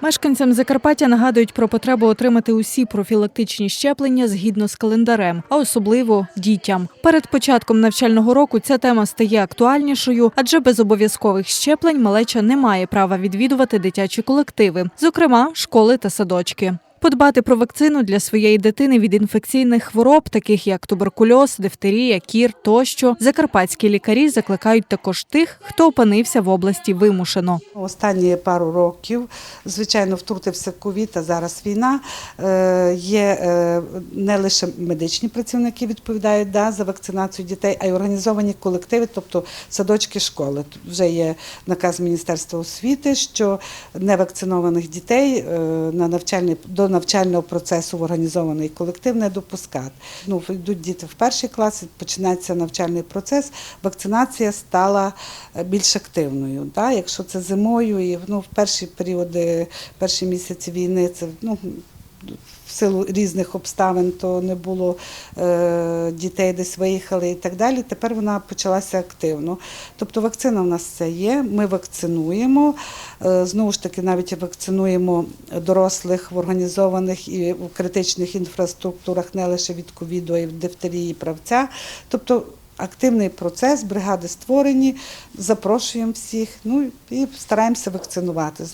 Мешканцям Закарпаття нагадують про потребу отримати усі профілактичні щеплення згідно з календарем, а особливо дітям. Перед початком навчального року ця тема стає актуальнішою, адже без обов'язкових щеплень малеча не має права відвідувати дитячі колективи, зокрема школи та садочки. Подбати про вакцину для своєї дитини від інфекційних хвороб, таких як туберкульоз, дифтерія, кір тощо, закарпатські лікарі закликають також тих, хто опинився в області вимушено. Останні пару років, звичайно, втрутився ковід, а зараз війна. Е, Є е, не лише медичні працівники відповідають да, за вакцинацію дітей, а й організовані колективи, тобто садочки школи. Тут вже є наказ Міністерства освіти, що невакцинованих дітей е, на навчальний до навчального процесу в організований колектив не допускати. Ну, йдуть діти в перший клас, починається навчальний процес. Вакцинація стала е, більш активною. Да? Якщо це зимою і ну, в перші періоди, перші місяці війни, це ну. В силу різних обставин то не було е, дітей, десь виїхали і так далі. Тепер вона почалася активно. Тобто вакцина в нас це є. Ми вакцинуємо. Е, знову ж таки, навіть вакцинуємо дорослих в організованих і в критичних інфраструктурах не лише від ковіду, а й від дифтерії, правця. Тобто активний процес, бригади створені, запрошуємо всіх. Ну і стараємося вакцинувати.